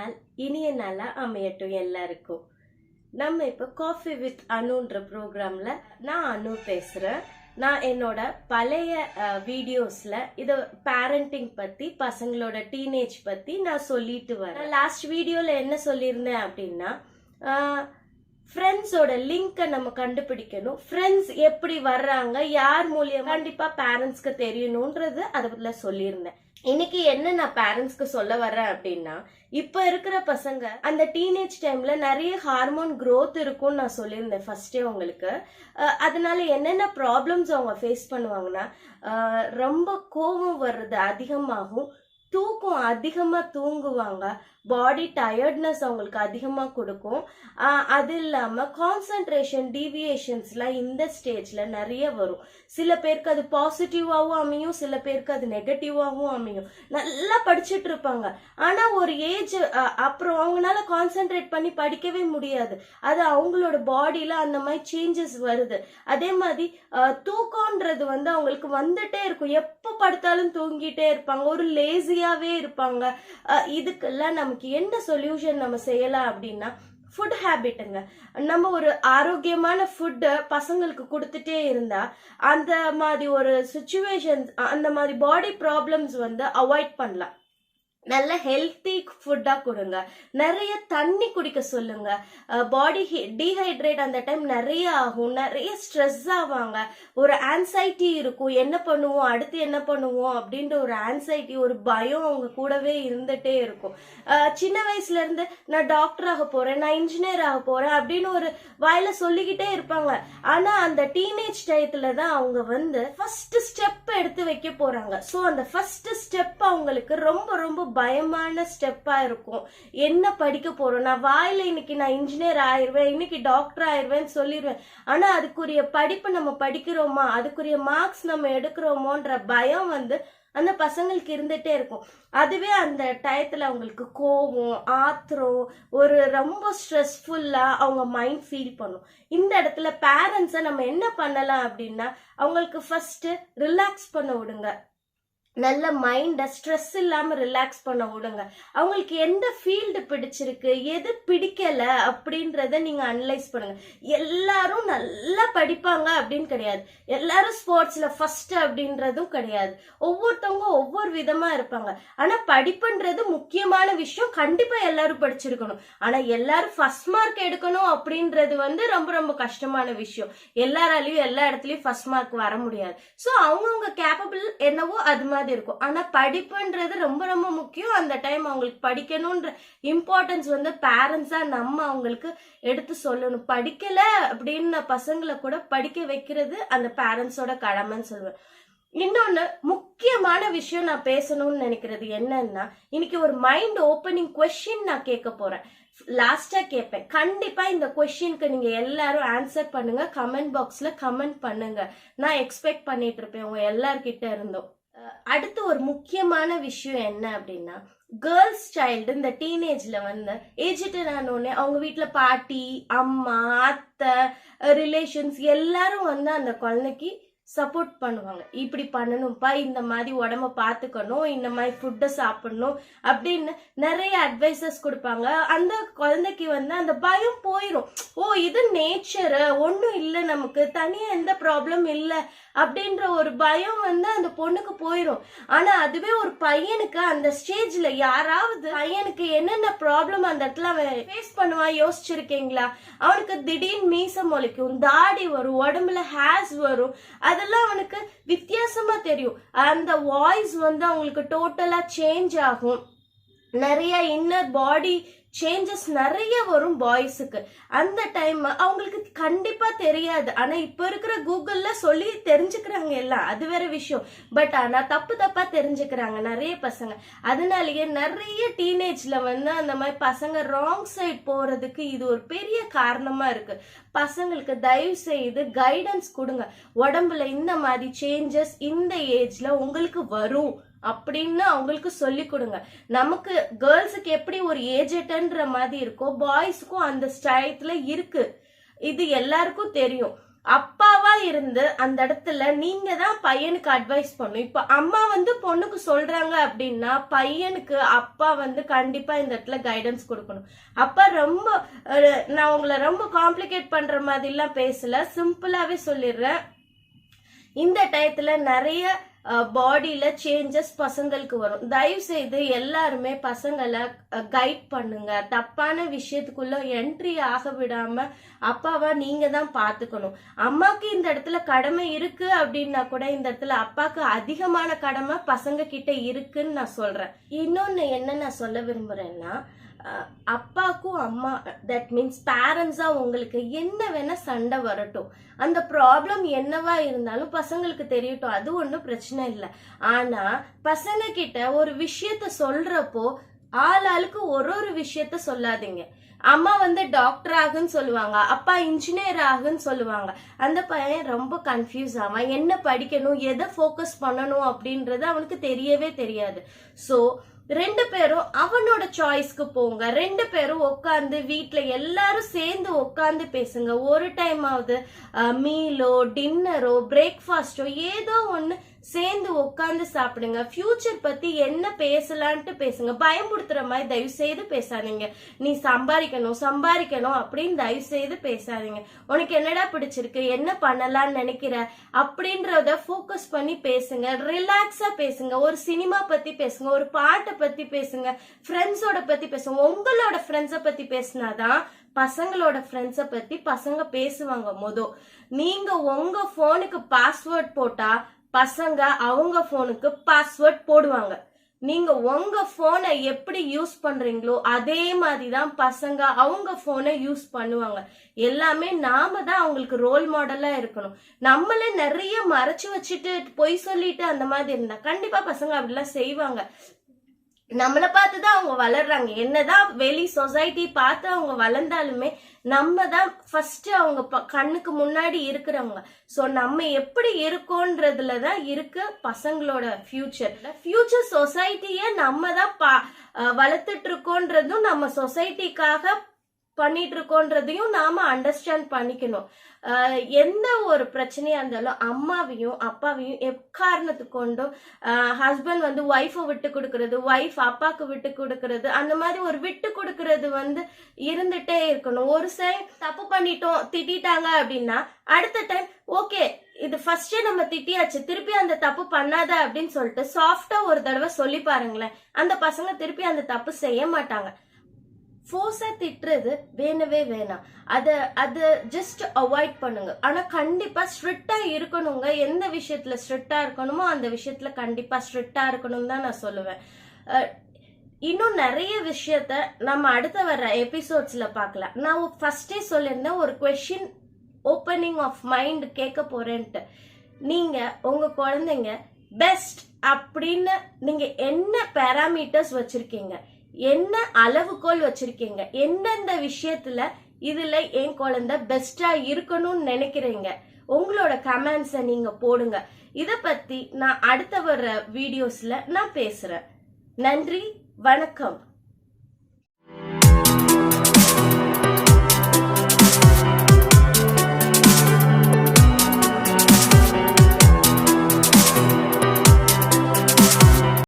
நாள் இனிய நாளாக அமையட்டும் எல்லாருக்கும். நம்ம இப்போ காஃபி வித் அனுன்ற ப்ரோக்ராமில் நான் அனு பேசுகிறேன் நான் என்னோட பழைய வீடியோஸில் இதை பேரண்டிங் பற்றி பசங்களோட டீனேஜ் பற்றி நான் சொல்லிட்டு வரேன். லாஸ்ட் வீடியோவில் என்ன சொல்லியிருந்தேன் அப்படின்னா ஃப்ரெண்ட்ஸோட லிங்கை நம்ம கண்டுபிடிக்கணும். ஃப்ரெண்ட்ஸ் எப்படி வர்றாங்க யார் மூலியம் கண்டிப்பா பேரண்ட்ஸ்க்கு தெரியணும்ன்றது அதை பத்தில சொல்லியிருந்தேன். இன்னைக்கு என்ன நான் பேரண்ட்ஸ்க்கு சொல்ல வர்றேன் அப்படின்னா இப்ப இருக்கிற பசங்க அந்த டீனேஜ் டைம்ல நிறைய ஹார்மோன் க்ரோத் இருக்கும்னு நான் சொல்லியிருந்தேன் ஃபர்ஸ்டே உங்களுக்கு. அதனால என்னென்ன ப்ராப்ளம்ஸ் அவங்க ஃபேஸ் பண்ணுவாங்கன்னா ரொம்ப கோபம் வர்றது அதிகமாகும். தூக்கம் அதிகமாக தூங்குவாங்க. பாடி டயர்ட்னஸ் அவங்களுக்கு அதிகமாக கொடுக்கும். அது இல்லாமல் கான்சன்ட்ரேஷன் டீவியேஷன்ஸ்லாம் இந்த ஸ்டேஜில் நிறைய வரும். சில பேருக்கு அது பாசிட்டிவாகவும் அமையும் சில பேருக்கு அது நெகட்டிவாகவும் அமையும். நல்லா படிச்சுட்டு இருப்பாங்க. ஆனால் ஒரு ஏஜ் அப்புறம் அவங்களால கான்சென்ட்ரேட் பண்ணி படிக்கவே முடியாது. அது அவங்களோட பாடியில் அந்த மாதிரி சேஞ்சஸ் வருது. அதே மாதிரி தூக்கம்ன்றது வந்து அவங்களுக்கு வந்துட்டே இருக்கும். எப்போ படுத்தாலும் தூங்கிட்டே இருப்பாங்க. ஒரு லேசி ஹெல்த்தியாகவே இருப்பாங்க. இதுக்கெல்லாம் நமக்கு என்ன சொல்யூஷன் நம்ம செய்யலாம் அப்படின்னா ஃபுட் ஹேபிட்டுங்க நம்ம ஒரு ஆரோக்கியமான ஃபுட்டை பசங்களுக்கு கொடுத்துட்டே இருந்தா அந்த மாதிரி ஒரு சுச்சுவேஷன் அந்த மாதிரி பாடி ப்ராப்ளம்ஸ் வந்து அவாய்ட் பண்ணலாம். நல்ல ஹெல்த்தி ஃபுட்டாக கொடுங்க. நிறைய தண்ணி குடிக்க சொல்லுங்க. பாடி டீஹைட்ரேட் அந்த டைம் நிறைய ஆகும். நிறைய ஸ்ட்ரெஸ் ஆவாங்க. ஒரு ஆன்சைட்டி இருக்கும். என்ன பண்ணுவோம்? அடுத்து என்ன பண்ணுவோம்? அப்படின்ற ஒரு ஆன்சைட்டி ஒரு பயம் அவங்க கூடவே இருந்துட்டே இருக்கும். சின்ன வயசுலேருந்து நான் டாக்டர் ஆக போகிறேன் நான் இன்ஜினியர் ஆக போகிறேன் அப்படின்னு ஒரு வாயில சொல்லிக்கிட்டே இருப்பாங்க. ஆனால் அந்த டீனேஜ் டயத்தில் தான் அவங்க வந்து ஃபர்ஸ்ட் ஸ்டெப் எடுத்து வைக்க போகிறாங்க ஸோ அந்த ஃபர்ஸ்ட் ஸ்டெப் அவங்களுக்கு ரொம்ப ரொம்ப பயமான ஸ்டெப்பாக இருக்கும். என்ன படிக்க போகிறோம் நான் வாயில இன்னைக்கு நான் இன்ஜினியர் ஆயிடுவேன் இன்னைக்கு டாக்டர் ஆயிடுவேன்னு சொல்லிடுவேன் ஆனால் அதுக்குரிய படிப்பு நம்ம படிக்கிறோமா? அதுக்குரிய மார்க்ஸ் நம்ம எடுக்கிறோமோன்ற பயம் வந்து அந்த பசங்களுக்கு இருந்துகிட்டே இருக்கும். அதுவே அந்த டயத்தில் அவங்களுக்கு கோவம் ஆத்திரம் ஒரு ரொம்ப ஸ்ட்ரெஸ்ஃபுல்லாக அவங்க மைண்ட் ஃபீல் பண்ணும். இந்த இடத்துல பேரண்ட்ஸை நம்ம என்ன பண்ணலாம் அப்படின்னா அவங்களுக்கு ஃபஸ்ட்டு ரிலாக்ஸ் பண்ண விடுங்க. நல்ல மைண்டை ஸ்ட்ரெஸ் இல்லாமல் ரிலாக்ஸ் பண்ண விடுங்க. அவங்களுக்கு எந்த ஃபீல்டு பிடிச்சிருக்கு எது பிடிக்கல அப்படின்றத நீங்கள் அனலைஸ் பண்ணுங்க. எல்லாரும் நல்லா படிப்பாங்க அப்படின்னு கிடையாது. எல்லாரும் ஸ்போர்ட்ஸில் ஃபர்ஸ்ட் அப்படின்றதும் கிடையாது. ஒவ்வொருத்தவங்க ஒவ்வொரு விதமாக இருப்பாங்க. ஆனால் படிப்புன்றது முக்கியமான விஷயம். கண்டிப்பாக எல்லாரும் படிச்சிருக்கணும். ஆனால் எல்லாரும் ஃபர்ஸ்ட் மார்க் எடுக்கணும் அப்படின்றது வந்து ரொம்ப ரொம்ப கஷ்டமான விஷயம். எல்லாராலையும் எல்லா இடத்துலையும் ஃபர்ஸ்ட் மார்க் வர முடியாது. ஸோ அவங்கவுங்க கேப்பபிள் என்னவோ அது மாதிரி இருக்கும். ஆனா படிப்புன்றது ரொம்ப ரொம்ப முக்கியம். அந்த டைம் அவங்களுக்கு படிக்கணும்ன்ற இம்பார்ட்டன்ஸ் வந்து பேரண்ட்ஸா நம்ம அவங்களுக்கு எடுத்து சொல்லணும். படிக்கல அப்படின்னு பசங்களை கூட படிக்க வைக்கிறது அந்த பேரண்ட்ஸோட கடமைன்னு சொல்லுவேன் இன்னொன்னு முக்கியமான விஷயம் நான் பேசணும்னு நினைக்கிறது என்னன்னா இன்னைக்கு ஒரு மைண்ட் ஓப்பனிங் கொஸ்டின் நான் கேட்க போறேன். லாஸ்டா கேட்பேன். கண்டிப்பா இந்த கொஸ்டினுக்கு நீங்க எல்லாரும் ஆன்சர் பண்ணுங்க. கமெண்ட் பாக்ஸ்ல கமெண்ட் பண்ணுங்க. நான் எக்ஸ்பெக்ட் பண்ணிட்டு இருப்பேன். உங்க எல்லார்கிட்ட இருந்தும். அடுத்து ஒரு முக்கியமான விஷயம் என்ன அப்படின்னா கேர்ள்ஸ் சைல்டு இந்த டீனேஜ்ல வந்து ஏஜிட்டு ஆனோடனே அவங்க வீட்டில் பாட்டி அம்மா அத்தை ரிலேஷன்ஸ் எல்லாரும் வந்து அந்த குழந்தைக்கு சப்போர்ட் பண்ணுவாங்க. இப்படி பண்ணணும்ப்பா இந்த மாதிரி உடம்ப பார்த்துக்கணும் இந்த மாதிரி ஃபுட்டை சாப்பிடணும் அப்படின்னு நிறைய அட்வைசஸ் கொடுப்பாங்க. அந்த குழந்தைக்கு வந்து அந்த பயம் போயிடும் ஓ இது நேச்சரு ஒன்றும் இல்லை நமக்கு. தனியாக எந்த ப்ராப்ளம் இல்லை அப்படின்ற ஒரு பயம் வந்து அந்த பொண்ணுக்கு போயிடும் ஆனால் அதுவே ஒரு பையனுக்கு அந்த ஸ்டேஜில் யாராவது பையனுக்கு என்னென்ன ப்ராப்ளம் அந்த இடத்துல அவன் ஃபேஸ் பண்ணுவான் யோசிச்சிருக்கீங்களா? அவனுக்கு திடீர்னு மீசம் முளைக்கும் தாடி வரும் உடம்புல ஹேர்ஸ் வரும். அது அதெல்லாம் அவனுக்கு வித்தியாசமா தெரியும். அந்த வாய்ஸ் வந்து அவங்களுக்கு டோட்டலா சேஞ்ச் ஆகும். நிறைய இன்னர் பாடி சேஞ்சஸ் நிறைய வரும் பாய்ஸுக்கு அந்த டைம் அவங்களுக்கு கண்டிப்பாக தெரியாது. ஆனால் இப்போ இருக்கிற கூகுளில் சொல்லி தெரிஞ்சுக்கிறாங்க எல்லாம். அது வேற விஷயம். பட் ஆனால் தப்பு தப்பாக தெரிஞ்சுக்கிறாங்க நிறைய பசங்க. அதனாலயே நிறைய டீனேஜில் வந்து அந்த மாதிரி பசங்க ராங் சைட் போகிறதுக்கு இது ஒரு பெரிய காரணமாக இருக்குது பசங்களுக்கு தயவு செய்து கைடன்ஸ் கொடுங்க. உடம்புல இந்த மாதிரி சேஞ்சஸ் இந்த ஏஜில் உங்களுக்கு வரும். அப்படின்னு அவங்களுக்கு சொல்லி கொடுங்க. நமக்கு கேர்ள்ஸுக்கு எப்படி ஒரு ஏஜெட்டன்ற மாதிரி இருக்கோ பாய்ஸுக்கும் அந்த ஸ்டயத்துல இருக்கு. இது எல்லாருக்கும் தெரியும். அப்பாவா இருந்து அந்த இடத்துல நீங்க தான் பையனுக்கு அட்வைஸ் பண்ணும் இப்ப அம்மா வந்து பொண்ணுக்கு சொல்றாங்க அப்படின்னா பையனுக்கு அப்பா வந்து கண்டிப்பா இந்த இடத்துல கைடன்ஸ் கொடுக்கணும். அப்பா ரொம்ப நான் உங்களை ரொம்ப காம்ப்ளிகேட் பண்ற மாதிரிலாம் பேசல. சிம்பிளாவே சொல்லிடுறேன். இந்த டயத்துல நிறைய பாடியில சேஞ்சஸ் பசங்களுக்கு வரும். தயவு செய்து எல்லாருமே பசங்களை கைட் பண்ணுங்க. தப்பான விஷயத்துக்குள்ள என்ட்ரி ஆக விடாம அப்பாவா நீங்க தான் பாத்துக்கணும். அம்மாக்கு இந்த இடத்துல கடமை இருக்கு அப்படின்னா கூட இந்த இடத்துல அப்பாக்கு அதிகமான கடமை பசங்க கிட்ட இருக்குன்னு நான் சொல்றேன். இன்னொன்னு என்ன நான் சொல்ல விரும்புறேன்னா அப்பாக்கும் அம்மா தட் மீன்ஸ் பேரண்ட்ஸாக உங்களுக்கு என்ன வேணால் சண்டை வரட்டும். அந்த ப்ராப்ளம் என்னவா இருந்தாலும் பசங்களுக்கு தெரியட்டும். அது ஒன்றும் பிரச்சனை இல்லை. ஆனால் பசங்கக்கிட்ட ஒரு விஷயத்த சொல்றப்போ ஆள் ஆளுக்கு ஒரு ஒரு விஷயத்த சொல்லாதீங்க. அம்மா வந்து டாக்டர் ஆகுன்னு சொல்லுவாங்க. அப்பா இன்ஜினியர் ஆகுன்னு சொல்லுவாங்க. அந்த பையன் ரொம்ப கன்ஃபியூஸ் ஆவான். என்ன படிக்கணும் எதை ஃபோக்கஸ் பண்ணணும் அப்படின்றது அவனுக்கு தெரியவே தெரியாது. ஸோ ரெண்டு பேரும் அவனோட சாய்ஸ்க்கு போங்க. ரெண்டு பேரும் உட்காந்து வீட்டில் எல்லாரும் சேர்ந்து உட்காந்து பேசுங்க. ஒரு டைம் ஆகுது மீலோ டின்னரோ பிரேக்ஃபாஸ்டோ ஏதோ ஒன்று சேர்ந்து உட்காந்து சாப்பிடுங்க. ஃபியூச்சர் பத்தி என்ன பேசலான்ட்டு பேசுங்க. பயமுடுத்துற மாதிரி தயவு செய்து பேசாதீங்க. நீ சம்பாதிக்கணும் சம்பாதிக்கணும் அப்படின்னு தயவு செய்து பேசாதீங்க. உனக்கு என்னடா பிடிச்சிருக்கு? என்ன பண்ணலாம்னு நினைக்கிற? அப்படின்றத ஃபோக்கஸ் பண்ணி பேசுங்க. ரிலாக்ஸா பேசுங்க. ஒரு சினிமா பத்தி பேசுங்க. ஒரு பாட்டை பத்தி பேசுங்க. ஃப்ரெண்ட்ஸோட பத்தி பேசுங்க. உங்களோட ஃப்ரெண்ட்ஸை பத்தி பேசினாதான் பசங்களோட ஃப்ரெண்ட்ஸை பத்தி பசங்க பேசுவாங்க மொதல் நீங்க உங்க போனுக்கு பாஸ்வேர்ட் போட்டா பசங்க அவங்க போனுக்கு பாஸ்வேர்ட் போடுவாங்க. நீங்க உங்க போனை எப்படி யூஸ் பண்றீங்களோ அதே மாதிரி தான் பசங்க அவங்க போனை யூஸ் பண்ணுவாங்க. எல்லாமே நாம தான் அவங்களுக்கு ரோல் மாடலா இருக்கணும். நம்மள நிறைய மறைச்சு வச்சுட்டு பொய் சொல்லிட்டு அந்த மாதிரி இருந்தா கண்டிப்பா பசங்க அப்படிலாம் செய்வாங்க. நம்மளை பார்த்து தான் அவங்க வளர்றாங்க. என்னதான் வெளி சொசைட்டி பார்த்து அவங்க வளர்ந்தாலுமே நம்ம தான் ஃபர்ஸ்ட் அவங்க ப- கண்ணுக்கு முன்னாடி இருக்கிறவங்க. ஸோ நம்ம எப்படி இருக்கோன்றதுல தான் இருக்கு பசங்களோட ஃபியூச்சர் ஃபியூச்சர் சொசைட்டியை நம்ம தான் பா வளர்த்துட்டு இருக்கோன்றதும் நம்ம சொசைட்டிக்காக பண்ணிட்டு இருக்கோன்றதையும் நாம அண்டர்ஸ்டாண்ட் பண்ணிக்கணும். எந்த ஒரு பிரச்சனையா இருந்தாலும் அம்மாவையும் அப்பாவையும் எக்காரணத்து கொண்டும் ஹஸ்பண்ட் வந்து ஒய்ஃபை விட்டு கொடுக்கறது ஒய்ஃப் அப்பாவுக்கு விட்டு கொடுக்கறது அந்த மாதிரி ஒரு விட்டு கொடுக்கறது வந்து இருந்துட்டே இருக்கணும். ஒரு சைட் தப்பு பண்ணிட்டோம் திட்டாங்க அப்படின்னா அடுத்த டைம் ஓகே இது ஃபர்ஸ்டே நம்ம திட்டியாச்சு திருப்பி அந்த தப்பு பண்ணாத அப்படின்னு சொல்லிட்டு சாஃப்டா ஒரு தடவை சொல்லி பாருங்களேன். அந்த பசங்க திருப்பி அந்த தப்பு செய்ய மாட்டாங்க. ஃபோர்ஸாக திட்டுறது வேணவே வேணாம். அதை அதை ஜஸ்ட் அவாய்ட் பண்ணுங்க. ஆனால் கண்டிப்பாக ஸ்ட்ரிக்டாக இருக்கணுங்க. எந்த விஷயத்தில் ஸ்ட்ரிக்டாக இருக்கணுமோ அந்த விஷயத்தில் கண்டிப்பாக ஸ்ட்ரிக்டாக இருக்கணும் தான் நான் சொல்லுவேன். இன்னும் நிறைய விஷயத்த நம்ம அடுத்த வர்ற எபிசோட்ஸில் பார்க்கலாம். நான் ஃபர்ஸ்டே சொல்லியிருந்தேன் ஒரு கொஷின் ஓப்பனிங் ஆஃப் மைண்ட் கேட்க போறேன்ட்டு. நீங்கள் உங்கள் குழந்தைங்க பெஸ்ட் அப்படின்னு நீங்கள் என்ன பேராமீட்டர்ஸ் வச்சுருக்கீங்க? என்ன அளவுகோல் வச்சிருக்கீங்க? எந்தெந்த விஷயத்துல இதுல என் குழந்தை பெஸ்டா இருக்கணும்னு நினைக்கிறீங்க? உங்களோட கமெண்ட்ஸை நீங்க போடுங்க. இத பத்தி நான் அடுத்த வர்ற வீடியோஸ்ல நான் பேசுறேன். நன்றி வணக்கம்.